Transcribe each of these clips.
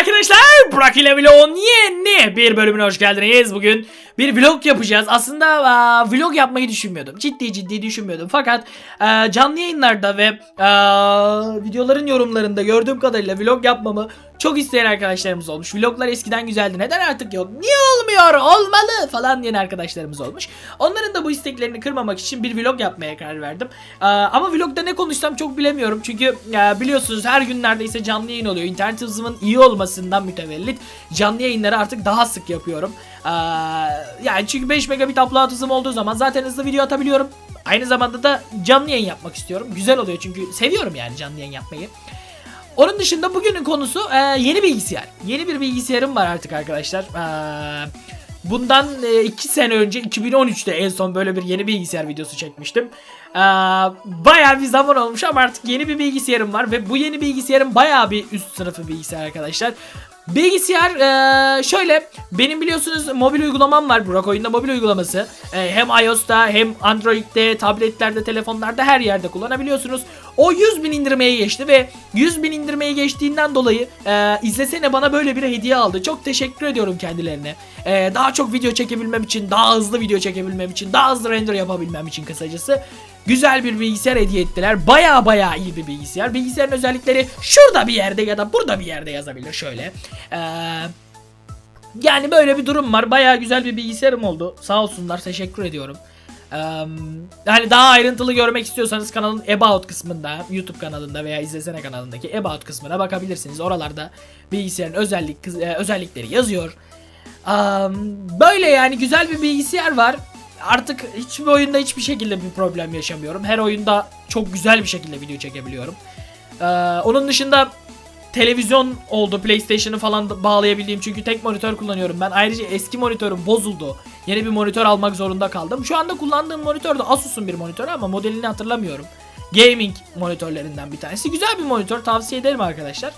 arkadaşlar Burak ile Vlog'un yeni bir bölümüne hoş geldiniz. Bugün bir vlog yapacağız. Aslında aa, vlog yapmayı düşünmüyordum. Ciddi ciddi düşünmüyordum. Fakat aa, canlı yayınlarda ve aa, videoların yorumlarında gördüğüm kadarıyla vlog yapmamı çok isteyen arkadaşlarımız olmuş. Vloglar eskiden güzeldi. Neden artık yok? Niye olmuyor? Olmalı falan diyen arkadaşlarımız olmuş. Onların da bu isteklerini kırmamak için bir vlog yapmaya karar verdim. Aa, ama vlogda ne konuşsam çok bilemiyorum. Çünkü ya, biliyorsunuz her gün neredeyse canlı yayın oluyor. İnternet hızımın iyi olmasından mütevellit canlı yayınları artık daha sık yapıyorum. Aa, yani çünkü 5 megabit upload hızım olduğu zaman zaten hızlı video atabiliyorum. Aynı zamanda da canlı yayın yapmak istiyorum. Güzel oluyor çünkü seviyorum yani canlı yayın yapmayı. Onun dışında bugünün konusu e, yeni bilgisayar. Yeni bir bilgisayarım var artık arkadaşlar. E, bundan 2 sene önce 2013'te en son böyle bir yeni bilgisayar videosu çekmiştim. E, bayağı bir zaman olmuş ama artık yeni bir bilgisayarım var ve bu yeni bilgisayarım bayağı bir üst sınıfı bilgisayar arkadaşlar. Bilgisayar e, şöyle benim biliyorsunuz mobil uygulamam var Burak oyunda mobil uygulaması. E, hem iOS'ta hem Android'de tabletlerde telefonlarda her yerde kullanabiliyorsunuz. O 100 bin indirmeye geçti ve 100 bin indirmeye geçtiğinden dolayı e, izlesene bana böyle bir hediye aldı. Çok teşekkür ediyorum kendilerine. E, daha çok video çekebilmem için daha hızlı video çekebilmem için daha hızlı render yapabilmem için kısacası Güzel bir bilgisayar hediye ettiler. Baya baya iyi bir bilgisayar. Bilgisayarın özellikleri şurada bir yerde ya da burada bir yerde yazabilir şöyle. Ee, yani böyle bir durum var. Baya güzel bir bilgisayarım oldu. Sağ olsunlar teşekkür ediyorum. Ee, hani daha ayrıntılı görmek istiyorsanız kanalın About kısmında YouTube kanalında veya izlesene kanalındaki About kısmına bakabilirsiniz. Oralarda bilgisayarın özellik e, özellikleri yazıyor. Ee, böyle yani güzel bir bilgisayar var artık hiçbir oyunda hiçbir şekilde bir problem yaşamıyorum. Her oyunda çok güzel bir şekilde video çekebiliyorum. Ee, onun dışında televizyon oldu PlayStation'ı falan bağlayabildiğim çünkü tek monitör kullanıyorum ben. Ayrıca eski monitörüm bozuldu. Yeni bir monitör almak zorunda kaldım. Şu anda kullandığım monitör de Asus'un bir monitörü ama modelini hatırlamıyorum. Gaming monitörlerinden bir tanesi. Güzel bir monitör tavsiye ederim arkadaşlar.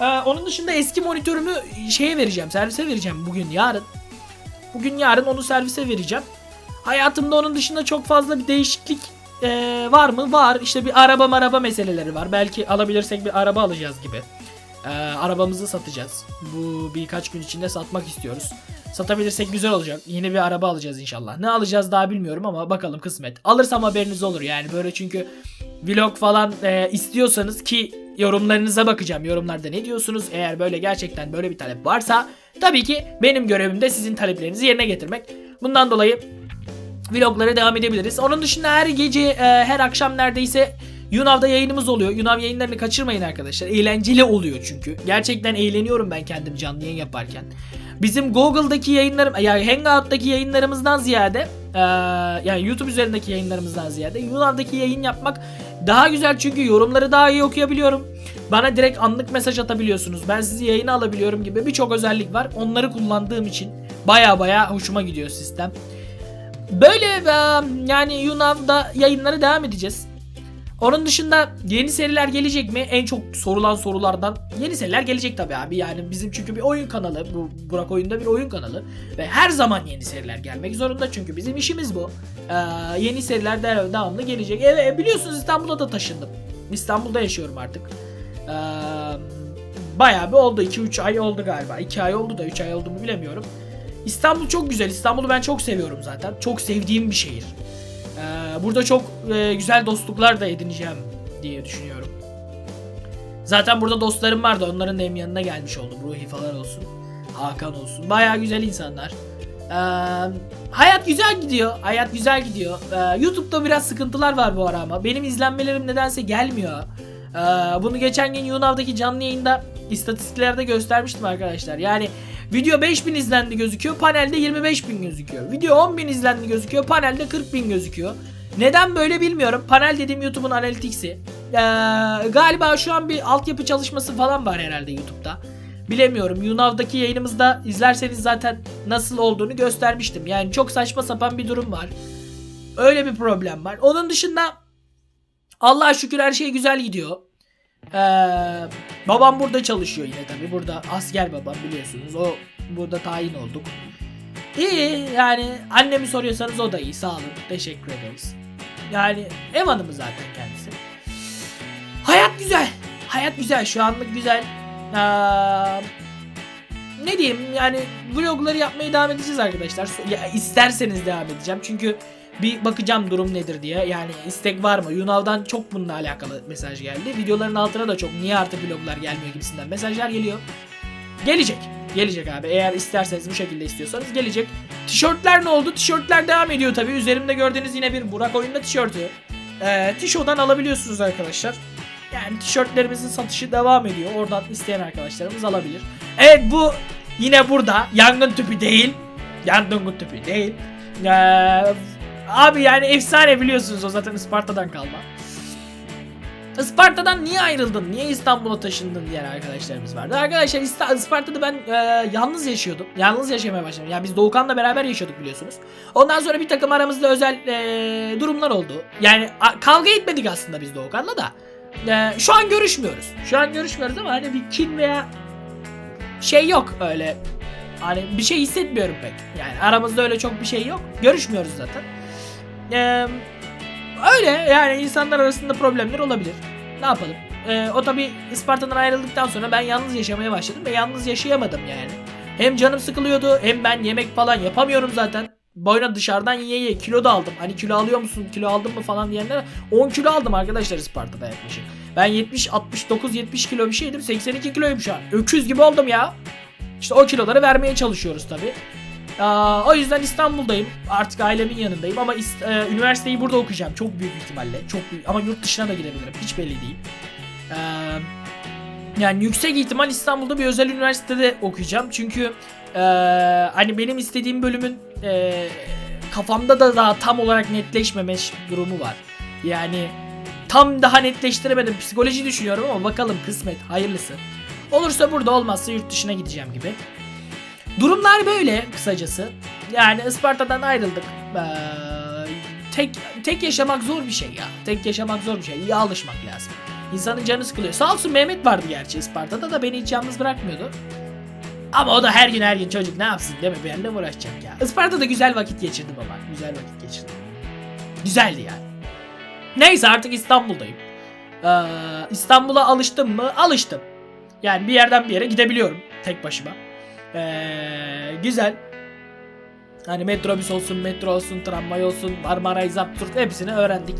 Ee, onun dışında eski monitörümü şeye vereceğim, servise vereceğim bugün yarın. Bugün yarın onu servise vereceğim. Hayatımda onun dışında çok fazla bir değişiklik e, var mı? Var. İşte bir araba maraba meseleleri var. Belki alabilirsek bir araba alacağız gibi. E, arabamızı satacağız. Bu birkaç gün içinde satmak istiyoruz. Satabilirsek güzel olacak. Yeni bir araba alacağız inşallah. Ne alacağız daha bilmiyorum ama bakalım kısmet. Alırsam haberiniz olur yani böyle çünkü vlog falan e, istiyorsanız ki yorumlarınıza bakacağım. Yorumlarda ne diyorsunuz? Eğer böyle gerçekten böyle bir talep varsa tabii ki benim görevim de sizin taleplerinizi yerine getirmek. Bundan dolayı vloglara devam edebiliriz. Onun dışında her gece, e, her akşam neredeyse Yunav'da yayınımız oluyor. Yunav yayınlarını kaçırmayın arkadaşlar. Eğlenceli oluyor çünkü. Gerçekten eğleniyorum ben kendim canlı yayın yaparken. Bizim Google'daki yayınlarım, yani Hangout'taki yayınlarımızdan ziyade, e, yani YouTube üzerindeki yayınlarımızdan ziyade Yunav'daki yayın yapmak daha güzel çünkü yorumları daha iyi okuyabiliyorum. Bana direkt anlık mesaj atabiliyorsunuz. Ben sizi yayına alabiliyorum gibi birçok özellik var. Onları kullandığım için baya baya hoşuma gidiyor sistem. Böyle yani Yunan'da yayınları devam edeceğiz. Onun dışında yeni seriler gelecek mi? En çok sorulan sorulardan yeni seriler gelecek tabii abi. Yani bizim çünkü bir oyun kanalı. Bu Burak Oyun'da bir oyun kanalı. Ve her zaman yeni seriler gelmek zorunda. Çünkü bizim işimiz bu. Ee, yeni seriler de devamlı gelecek. Evet biliyorsunuz İstanbul'a da taşındım. İstanbul'da yaşıyorum artık. Ee, bayağı bir oldu. 2-3 ay oldu galiba. 2 ay oldu da 3 ay oldu mu bilemiyorum. İstanbul çok güzel. İstanbul'u ben çok seviyorum zaten. Çok sevdiğim bir şehir. Ee, burada çok e, güzel dostluklar da edineceğim diye düşünüyorum. Zaten burada dostlarım vardı. Onların da hem yanına gelmiş oldum. Ruhi falan olsun. Hakan olsun. Baya güzel insanlar. Ee, hayat güzel gidiyor. Hayat güzel gidiyor. Ee, YouTube'da biraz sıkıntılar var bu ara ama. Benim izlenmelerim nedense gelmiyor. Ee, bunu geçen gün Yunav'daki canlı yayında istatistiklerde göstermiştim arkadaşlar. Yani Video 5000 izlendi gözüküyor. Panelde 25000 gözüküyor. Video 10000 izlendi gözüküyor. Panelde 40000 gözüküyor. Neden böyle bilmiyorum. Panel dediğim YouTube'un analytics'i. Ee, galiba şu an bir altyapı çalışması falan var herhalde YouTube'da. Bilemiyorum. Yunav'daki yayınımızda izlerseniz zaten nasıl olduğunu göstermiştim. Yani çok saçma sapan bir durum var. Öyle bir problem var. Onun dışında Allah'a şükür her şey güzel gidiyor. Ee, babam burada çalışıyor yine tabi. Burada asker babam biliyorsunuz. O burada tayin olduk. İyi yani annemi soruyorsanız o da iyi. Sağ olun. Teşekkür ederiz. Yani ev hanımı zaten kendisi. Hayat güzel. Hayat güzel. Şu anlık güzel. Ee, ne diyeyim yani vlogları yapmaya devam edeceğiz arkadaşlar. Ya, isterseniz devam edeceğim. Çünkü bir bakacağım durum nedir diye. Yani istek var mı? Yunav'dan çok bununla alakalı mesaj geldi. Videoların altına da çok niye artık vloglar gelmiyor gibisinden mesajlar geliyor. Gelecek. Gelecek abi. Eğer isterseniz bu şekilde istiyorsanız gelecek. Tişörtler ne oldu? Tişörtler devam ediyor tabii. Üzerimde gördüğünüz yine bir Burak oyunda tişörtü. Ee, Tişo'dan alabiliyorsunuz arkadaşlar. Yani tişörtlerimizin satışı devam ediyor. Oradan isteyen arkadaşlarımız alabilir. Evet bu yine burada. Yangın tüpü değil. Yangın tüpü değil. Ee, abi yani efsane biliyorsunuz o zaten Isparta'dan kalma. Isparta'dan niye ayrıldın? Niye İstanbul'a taşındın diyen arkadaşlarımız vardı. Arkadaşlar Isparta'da ben e, yalnız yaşıyordum. Yalnız yaşamaya başladım. Yani biz Doğukan'la beraber yaşıyorduk biliyorsunuz. Ondan sonra bir takım aramızda özel e, durumlar oldu. Yani a- kavga etmedik aslında biz Doğukan'la da. E, şu an görüşmüyoruz. Şu an görüşmüyoruz ama hani bir kin veya şey yok öyle. Hani bir şey hissetmiyorum pek. Yani aramızda öyle çok bir şey yok. Görüşmüyoruz zaten. Eee Öyle yani insanlar arasında problemler olabilir. Ne yapalım? Ee, o tabi Isparta'dan ayrıldıktan sonra ben yalnız yaşamaya başladım ve yalnız yaşayamadım yani. Hem canım sıkılıyordu hem ben yemek falan yapamıyorum zaten. Boyuna dışarıdan yiye yiye kilo da aldım. Hani kilo alıyor musun kilo aldın mı falan diyenler 10 kilo aldım arkadaşlar Isparta'da yaklaşık. Ben 70 69 70 kilo bir şeydim 82 kiloyum şu an. Öküz gibi oldum ya. İşte o kiloları vermeye çalışıyoruz tabi. O yüzden İstanbul'dayım. Artık ailemin yanındayım ama e, üniversiteyi burada okuyacağım. Çok büyük ihtimalle. Çok büyük. Ama yurt dışına da girebilirim. Hiç belli değil. Yani yüksek ihtimal İstanbul'da bir özel üniversitede okuyacağım. Çünkü hani benim istediğim bölümün kafamda da daha tam olarak netleşmeme durumu var. Yani tam daha netleştiremedim. Psikoloji düşünüyorum ama bakalım kısmet hayırlısı. Olursa burada olmazsa yurt dışına gideceğim gibi. Durumlar böyle kısacası. Yani Isparta'dan ayrıldık. Ee, tek tek yaşamak zor bir şey ya. Tek yaşamak zor bir şey. İyi alışmak lazım. İnsanın canı sıkılıyor. Sağ olsun Mehmet vardı gerçi Isparta'da da beni hiç yalnız bırakmıyordu. Ama o da her gün her gün çocuk ne yapsın değil mi? Benimle uğraşacak ya? Isparta'da güzel vakit geçirdim ama. Güzel vakit geçirdim. Güzeldi yani. Neyse artık İstanbul'dayım. Ee, İstanbul'a alıştım mı? Alıştım. Yani bir yerden bir yere gidebiliyorum tek başıma. Ee, güzel. Hani metrobüs olsun, metro olsun, tramvay olsun, Marmaray, Zapturt hepsini öğrendik.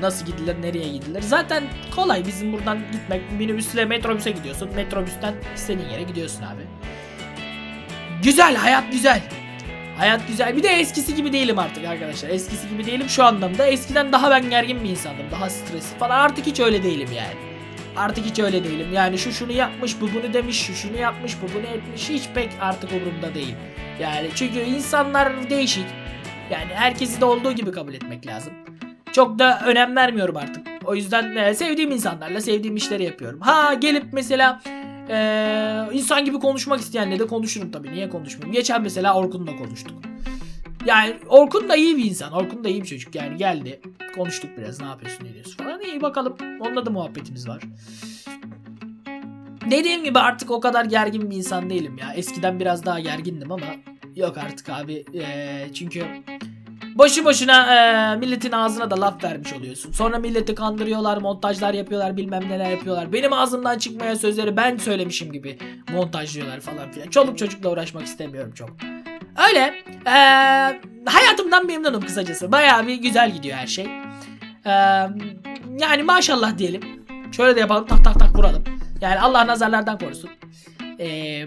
Nasıl gidilir, nereye gidilir. Zaten kolay bizim buradan gitmek. Minibüsle metrobüse gidiyorsun. Metrobüsten istediğin yere gidiyorsun abi. Güzel, hayat güzel. Hayat güzel. Bir de eskisi gibi değilim artık arkadaşlar. Eskisi gibi değilim şu anlamda. Eskiden daha ben gergin bir insandım. Daha stresli falan. Artık hiç öyle değilim yani. Artık hiç öyle değilim. Yani şu şunu yapmış, bu bunu demiş, şu şunu yapmış, bu bunu etmiş. Hiç pek artık umurumda değil. Yani çünkü insanlar değişik. Yani herkesi de olduğu gibi kabul etmek lazım. Çok da önem vermiyorum artık. O yüzden e, sevdiğim insanlarla sevdiğim işleri yapıyorum. Ha gelip mesela e, insan gibi konuşmak isteyenle de konuşurum tabii. Niye konuşmuyorum? Geçen mesela Orkun'la konuştuk. Yani Orkun da iyi bir insan. Orkun da iyi bir çocuk. Yani geldi. Konuştuk biraz. Ne yapıyorsun, ne diyorsun falan. İyi bakalım. Onunla da muhabbetimiz var. Dediğim gibi artık o kadar gergin bir insan değilim ya. Eskiden biraz daha gergindim ama yok artık abi. Ee, çünkü boşu boşuna ee, milletin ağzına da laf vermiş oluyorsun. Sonra milleti kandırıyorlar, montajlar yapıyorlar, bilmem neler yapıyorlar. Benim ağzımdan çıkmayan sözleri ben söylemişim gibi montajlıyorlar falan filan. Çoluk çocukla uğraşmak istemiyorum çok. Öyle. Ee, hayatımdan memnunum kısacası. Bayağı bir güzel gidiyor her şey. Ee, yani maşallah diyelim. Şöyle de yapalım tak tak tak vuralım. Yani Allah nazarlardan korusun. Ee,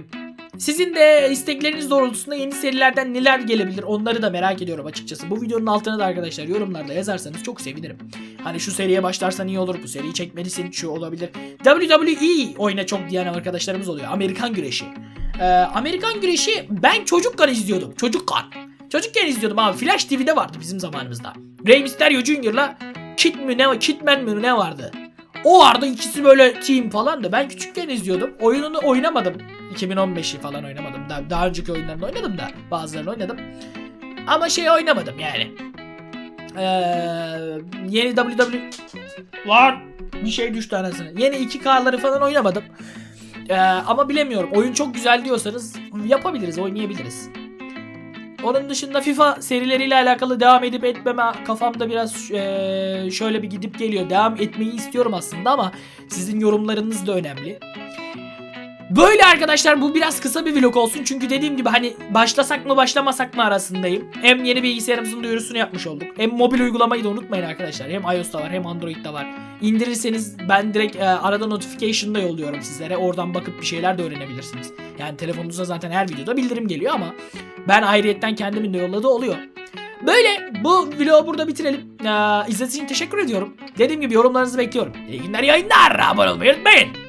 sizin de istekleriniz doğrultusunda yeni serilerden neler gelebilir onları da merak ediyorum açıkçası. Bu videonun altına da arkadaşlar yorumlarda yazarsanız çok sevinirim. Hani şu seriye başlarsan iyi olur, bu seriyi çekmelisin, şu olabilir. WWE oyna çok diyen arkadaşlarımız oluyor. Amerikan güreşi. Ee, Amerikan güreşi ben çocukken izliyordum. Çocukken. Çocukken izliyordum abi. Flash TV'de vardı bizim zamanımızda. Rey Mysterio Jr.'la Kid mi ne Kidman mi ne vardı? O vardı ikisi böyle team falan da ben küçükken izliyordum. Oyununu oynamadım. 2015'i falan oynamadım. Daha, daha önceki oyunlarını oynadım da bazılarını oynadım. Ama şey oynamadım yani. Ee, yeni WWE var bir şey düştü anasını. Yeni 2K'ları falan oynamadım. Ee, ama bilemiyorum. Oyun çok güzel diyorsanız yapabiliriz, oynayabiliriz. Onun dışında FIFA serileriyle alakalı devam edip etmeme kafamda biraz eee, şöyle bir gidip geliyor. Devam etmeyi istiyorum aslında ama sizin yorumlarınız da önemli. Böyle arkadaşlar bu biraz kısa bir vlog olsun. Çünkü dediğim gibi hani başlasak mı başlamasak mı arasındayım. Hem yeni bilgisayarımızın duyurusunu yapmış olduk. Hem mobil uygulamayı da unutmayın arkadaşlar. Hem iOS'ta var hem Android'de var. İndirirseniz ben direkt e, arada notification da yolluyorum sizlere. Oradan bakıp bir şeyler de öğrenebilirsiniz. Yani telefonunuza zaten her videoda bildirim geliyor ama ben ayrıyetten kendimin de yolladığı oluyor. Böyle bu vlogu burada bitirelim. Ee, izlediğiniz için teşekkür ediyorum. Dediğim gibi yorumlarınızı bekliyorum. İyi günler yayınlar. Abone olmayı unutmayın.